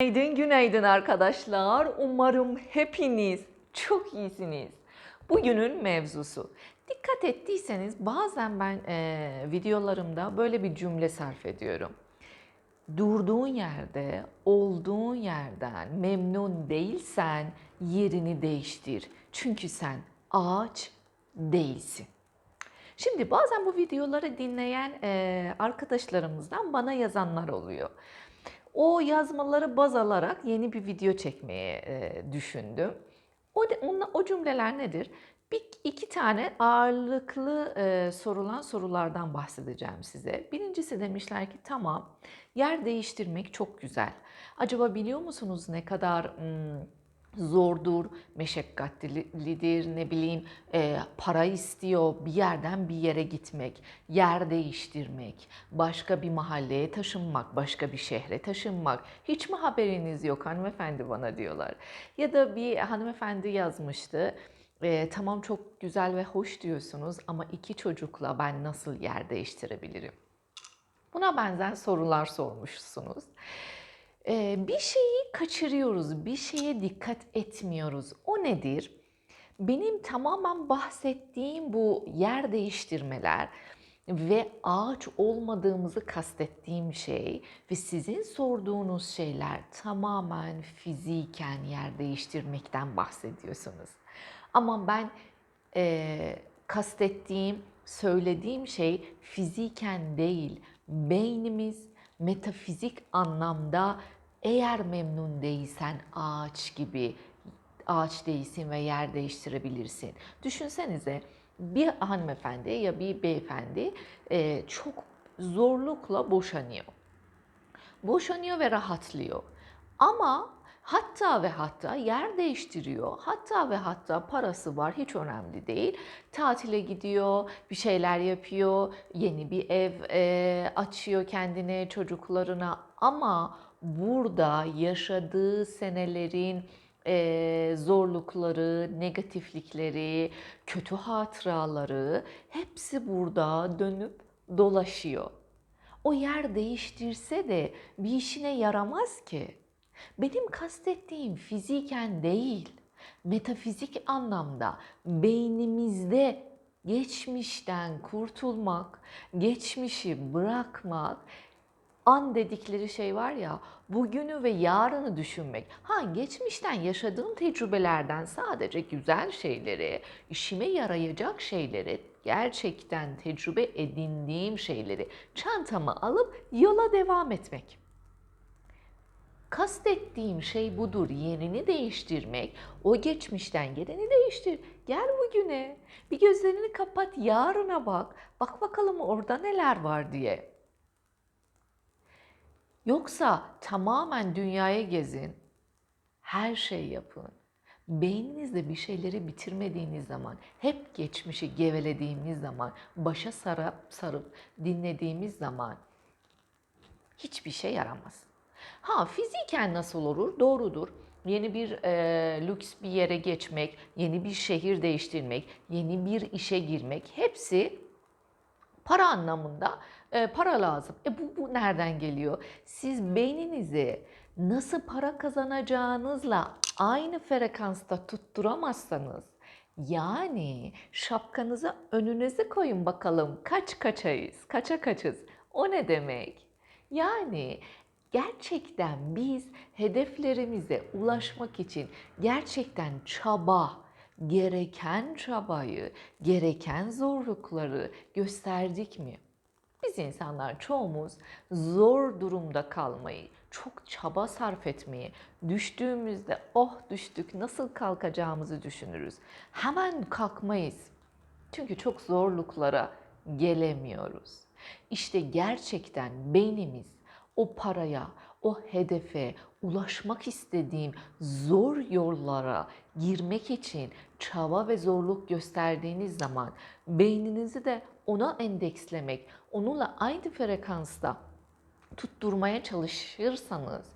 Günaydın, günaydın arkadaşlar. Umarım hepiniz çok iyisiniz. Bugünün mevzusu. Dikkat ettiyseniz bazen ben eee, videolarımda böyle bir cümle sarf ediyorum. Durduğun yerde, olduğun yerden memnun değilsen yerini değiştir. Çünkü sen ağaç değilsin. Şimdi bazen bu videoları dinleyen eee, arkadaşlarımızdan bana yazanlar oluyor. O yazmaları baz alarak yeni bir video çekmeye e, düşündüm. O, de, o cümleler nedir? Bir, iki tane ağırlıklı e, sorulan sorulardan bahsedeceğim size. Birincisi demişler ki tamam yer değiştirmek çok güzel. Acaba biliyor musunuz ne kadar hmm, zordur, meşakkatlidir, ne bileyim e, para istiyor bir yerden bir yere gitmek, yer değiştirmek, başka bir mahalleye taşınmak, başka bir şehre taşınmak. Hiç mi haberiniz yok hanımefendi bana diyorlar. Ya da bir hanımefendi yazmıştı. e, tamam çok güzel ve hoş diyorsunuz ama iki çocukla ben nasıl yer değiştirebilirim? Buna benzer sorular sormuşsunuz. Ee, bir şeyi kaçırıyoruz, bir şeye dikkat etmiyoruz. O nedir? Benim tamamen bahsettiğim bu yer değiştirmeler ve ağaç olmadığımızı kastettiğim şey ve sizin sorduğunuz şeyler tamamen fiziken yer değiştirmekten bahsediyorsunuz. Ama ben eee, kastettiğim, söylediğim şey fiziken değil, beynimiz metafizik anlamda eğer memnun değilsen ağaç gibi ağaç değilsin ve yer değiştirebilirsin. Düşünsenize bir hanımefendi ya bir beyefendi eee, çok zorlukla boşanıyor boşanıyor ve rahatlıyor. Ama hatta ve hatta yer değiştiriyor. Hatta ve hatta parası var hiç önemli değil. Tatile gidiyor, bir şeyler yapıyor, yeni bir ev e, açıyor kendine, çocuklarına. Ama burada yaşadığı senelerin e, zorlukları, negatiflikleri, kötü hatıraları hepsi burada dönüp dolaşıyor. O yer değiştirse de bir işine yaramaz ki. Benim kastettiğim fiziken değil, metafizik anlamda beynimizde geçmişten kurtulmak, geçmişi bırakmak, an dedikleri şey var ya, bugünü ve yarını düşünmek. Ha geçmişten yaşadığım tecrübelerden sadece güzel şeyleri, işime yarayacak şeyleri, gerçekten tecrübe edindiğim şeyleri çantama alıp yola devam etmek. Kastettiğim şey budur. Yerini değiştirmek. O geçmişten geleni değiştir. Gel bugüne. Bir gözlerini kapat, yarına bak. Bak bakalım orada neler var diye. Yoksa tamamen dünyaya gezin. Her şey yapın. Beyninizde bir şeyleri bitirmediğiniz zaman, hep geçmişi gevelediğimiz zaman, başa sarıp sarıp dinlediğimiz zaman hiçbir şey yaramaz. Ha fiziken nasıl olur? Doğrudur. Yeni bir e, lüks bir yere geçmek, yeni bir şehir değiştirmek, yeni bir işe girmek hepsi para anlamında e, para lazım. E bu, bu nereden geliyor? Siz beyninizi nasıl para kazanacağınızla aynı frekansta tutturamazsanız yani şapkanızı önünüze koyun bakalım kaç kaçayız, kaça kaçız. O ne demek? Yani gerçekten biz hedeflerimize ulaşmak için gerçekten çaba, gereken çabayı, gereken zorlukları gösterdik mi? Biz insanlar çoğumuz zor durumda kalmayı, çok çaba sarf etmeyi, düştüğümüzde oh düştük nasıl kalkacağımızı düşünürüz. Hemen kalkmayız. Çünkü çok zorluklara gelemiyoruz. İşte gerçekten beynimiz o paraya, o hedefe, ulaşmak istediğim zor yollara girmek için çaba ve zorluk gösterdiğiniz zaman beyninizi de ona endekslemek, onunla aynı frekansta tutturmaya çalışırsanız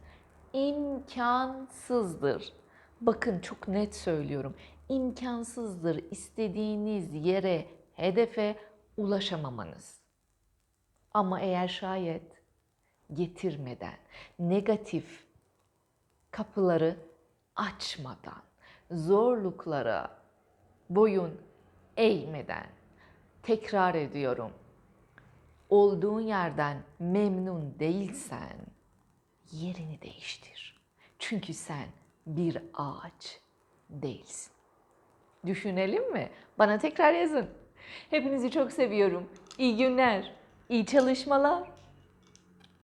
imkansızdır. Bakın çok net söylüyorum. İmkansızdır istediğiniz yere, hedefe ulaşamamanız. Ama eğer şayet getirmeden, negatif kapıları açmadan, zorluklara boyun eğmeden, tekrar ediyorum, olduğun yerden memnun değilsen yerini değiştir. Çünkü sen bir ağaç değilsin. Düşünelim mi? Bana tekrar yazın. Hepinizi çok seviyorum. İyi günler, iyi çalışmalar.